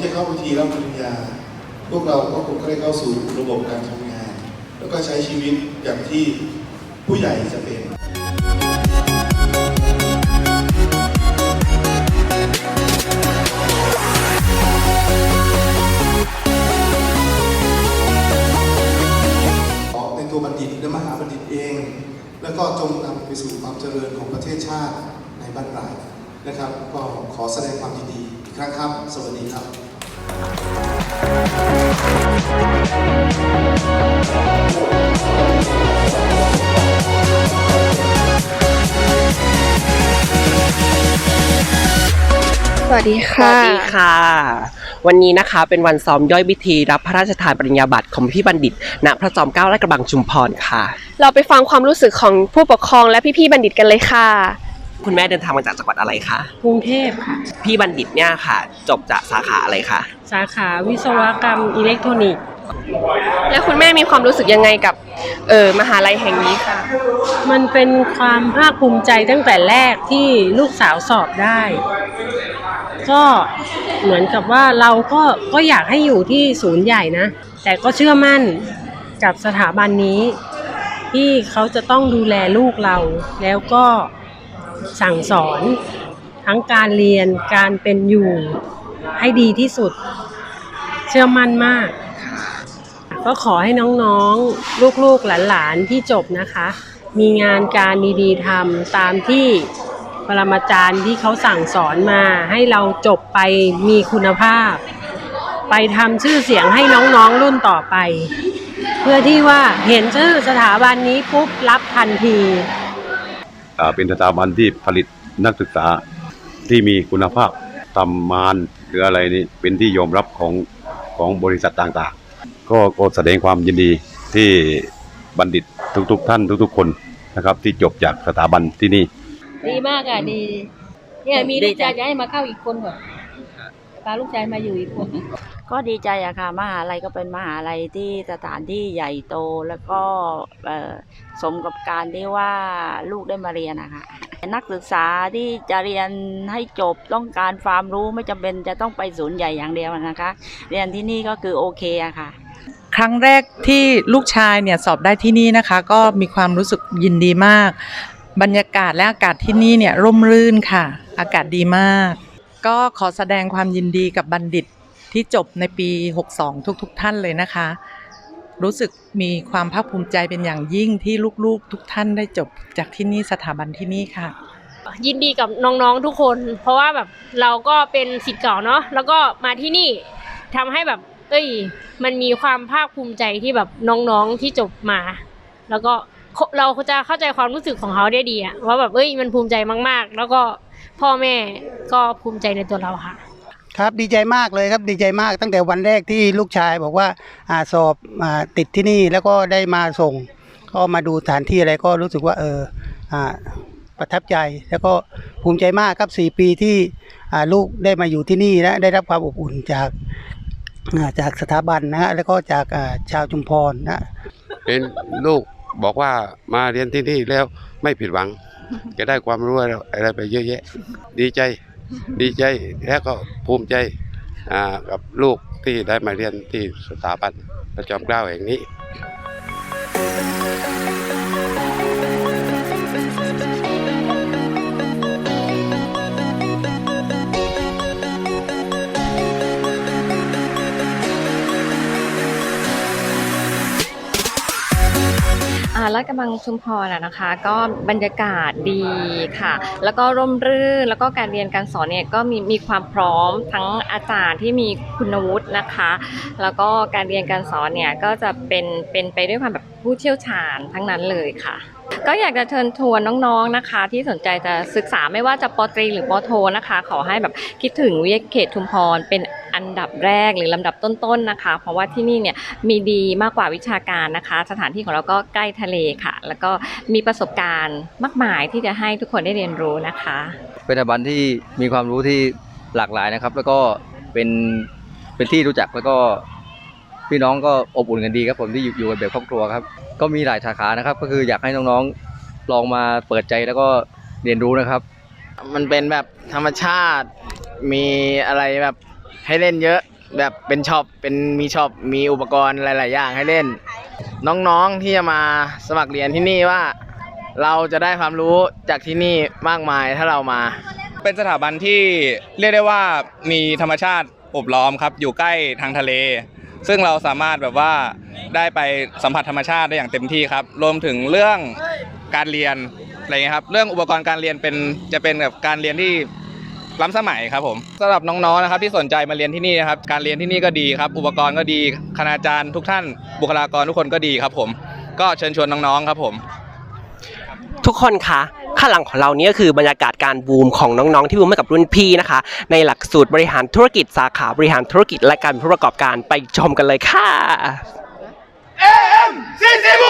ที่จะเข้าพิธีรับปริญญา พวกเราก็คงได้เข้าสู่ระบบการทำงาน แล้วก็ใช้ชีวิตอย่างที่ผู้ใหญ่จะเป็นในตัวบัณฑิตและมหาบัณฑิตเอง แล้วก็จงนำไปสู่ความเจริญของประเทศชาติในบ้านปลายนะครับ ก็ขอแสดงความยินดีอีกครั้งครับ สวัสดีครับ สวัสดีสค่ะวัสดีค่ะ วันนี้นะคะเป็นวันซ้อมย่อยพิธีรับพระราชทานปริญญาบัตรของพี่บัณฑิต ณ พระจอมเกล้าและกระบังชุมพรค่ะ เราไปฟังความรู้สึกของผู้ปกครองและพี่ๆบัณฑิตกันเลยค่ะ คุณแม่เดินทางมาจากจังหวัดอะไรคะ กรุงเทพค่ะ พี่บัณฑิตเนี่ยค่ะ จบจากสาขาอะไรคะสาขาวิศวกรรมอิเล็กทรอนิกส์ และคุณแม่มีความรู้สึกยังไงกับเออมหาลัยแห่งนี้ค่ะ มันเป็นความภาคภูมิใจตั้งแต่แรกที่ลูกสาวสอบได้ ก็เหมือนกับว่าเราก็ก็อยากให้อยู่ที่ศูนย์ใหญ่นะ แต่ก็เชื่อมั่นกับสถาบันนี้ ที่เขาจะต้องดูแลลูกเราแล้วก็ สั่งสอน ทั้งการเรียนการเป็นอยู่ให้ดีที่สุด เชื่อมั่นมาก ก็ขอให้น้องๆ ลูกๆ หลานๆ ที่จบนะคะ มีงานการดีๆทำตามที่ปรมาจารย์ที่เขาสั่งสอนมาให้เราจบไปมีคุณภาพ ไปทำชื่อเสียงให้น้องๆ รุ่นต่อไป เพื่อที่ว่าเห็นชื่อสถาบันนี้ปุ๊บรับทันที เป็นสถาบันที่ผลิตนักศึกษาที่มีคุณภาพตำมานหรืออะไรนี่เป็นที่ยอมรับของของบริษัทต่างๆ ก็ก็แสดงความยินดีที่บัณฑิตทุกๆ ท่านทุก ๆ คนนะครับ ที่จบจากสถาบันที่นี่ ดีมากอะดีเนี่ยมีลูกชายจะให้มาเข้าอีกคนก่อนพาลูกชายมาอยู่อีกคน ก็ดีใจอะค่ะมหาลัยก็เป็นมหาลัยที่สถานที่ใหญ่โตแล้วก็สมกับการที่ว่าลูกได้มาเรียนอะคะนักศึกษาที่จะเรียนให้จบต้องการความรู้ไม่จำเป็นจะต้องไปศูนย์ใหญ่อย่างเดียวนะคะ เรียนที่นี่ก็คือโอเคอะค่ะ ครั้งแรกที่ลูกชายเนี่ยสอบได้ที่นี่นะคะ ก็มีความรู้สึกยินดีมาก บรรยากาศและอากาศที่นี่เนี่ยร่มรื่นค่ะ อากาศดีมาก ก็ขอแสดงความยินดีกับบัณฑิต ที่จบในปี 62 ทุกๆทท่านเลยนะคะ รู้สึกมีความภาคภูมิใจเป็นอย่างยิ่งที่ลูกๆ ทุกท่านได้จบจากที่นี่สถาบันที่นี่ค่ะ ยินดีกับน้องๆทุกคน เพราะว่าแบบเราก็เป็นสิทธิ์เก่าเนาะแล้วก็มาที่นี่ทำให้แบบ เอ้ย มันมีความภาคภูมิใจที่แบบน้องๆที่จบมา แล้วก็เราจะเข้าใจความรู้สึกของเขาได้ดีอะว่าแบบเอ้ยมันภูมิใจมาก ๆ แล้วก็พ่อแม่ก็ภูมิใจในตัวเราค่ะ ครับดีใจมากเลยครับดีใจมากตั้งแต่วันแรกที่ลูกชายบอกว่าอาสอบอาติดที่นี่แล้วก็ได้มาส่ง ก็มาดูสถานที่อะไรก็รู้สึกว่าเอออ่าประทับใจแล้วก็ภูมิใจมากครับสี่ปีที่อ่าลูกได้มาอยู่ที่นี่และได้รับความอบอุ่นจากอ่าจากสถาบันนะฮะแล้วก็จากอ่าชาวชุมพรนะเห็นลูกบอกว่ามาเรียนที่นี่แล้วไม่ผิดหวัง จะได้ความรู้อะไรไปเยอะแยะ ดีใจ ดีใจแล้วก็ภูมิใจกับลูกที่ได้มาเรียนที่สถาบันประจอมเกล้าแห่งนี้ ลาดกระบังชุมพรอะนะคะ ก็บรรยากาศดีค่ะ แล้วก็ร่มรื่นแล้วก็การเรียนการสอนเนี่ยก็มีมีความพร้อมทั้งอาจารย์ที่มีคุณวุฒินะคะ แล้วก็การเรียนการสอนเนี่ยก็จะเป็นเป็นไปด้วยความแบบ ผู้เชี่ยวชาญทั้งนั้นเลยค่ะ ก็อยากจะเชิญชวนน้องๆนะคะ ที่สนใจจะศึกษาไม่ว่าจะปตรีหรือปโทนะคะ ขอให้แบบคิดถึงวิทยาเขตชุมพรเป็นอันดับแรกหรือลำดับต้นๆนะคะ เพราะว่าที่นี่เนี่ยมีดีมากกว่าวิชาการนะคะ สถานที่ของเราก็ใกล้ทะเลค่ะ แล้วก็มีประสบการณ์มากมายที่จะให้ทุกคนได้เรียนรู้นะคะ เป็นสถาบันที่มีความรู้ที่หลากหลายนะครับ แล้วก็เป็นเป็นที่รู้จักแล้วก็ พี่น้องก็อบอุ่นกันดีครับผมที่อยู่อยู่กันแบบครอบครัวครับ ก็มีหลายสาขานะครับ ก็คืออยากให้น้องๆลองมาเปิดใจแล้วก็เรียนรู้นะครับ มันเป็นแบบธรรมชาติ มีอะไรแบบให้เล่นเยอะ แบบเป็นช็อปเป็นมีช็อปมีอุปกรณ์หลาย ๆ อย่างให้เล่น น้องๆที่จะมาสมัครเรียนที่นี่ว่า เราจะได้ความรู้จากที่นี่มากมายถ้าเรามา เป็นสถาบันที่เรียกได้ว่ามีธรรมชาติโอบล้อมครับ อยู่ใกล้ทางทะเล ซึ่งเราสามารถแบบว่าได้ไปสัมผัสธรรมชาติได้อย่างเต็มที่ครับ รวมถึงเรื่องการเรียนอะไรเงี้ยครับ เรื่องอุปกรณ์การเรียนเป็นจะเป็นแบบการเรียนที่ล้ำสมัยครับผมสำหรับน้องๆนะครับที่สนใจมาเรียนที่นี่นะครับ การเรียนที่นี่ก็ดีครับ อุปกรณ์ก็ดีคณาจารย์ทุกท่านบุคลากรทุกคนก็ดีครับผม ก็เชิญชวนน้องๆครับผม ทุกคนคะ ข้างหลังของเราเนี่ก็คือบรรยากาศการบูมของน้องๆที่บูมให้กับรุ่นพี่นะคะ ในหลักสูตรบริหารธุรกิจสาขาบริหารธุรกิจและการผู้ประกอบการไปชมกันเลยค่ะ AM ซีซีบุ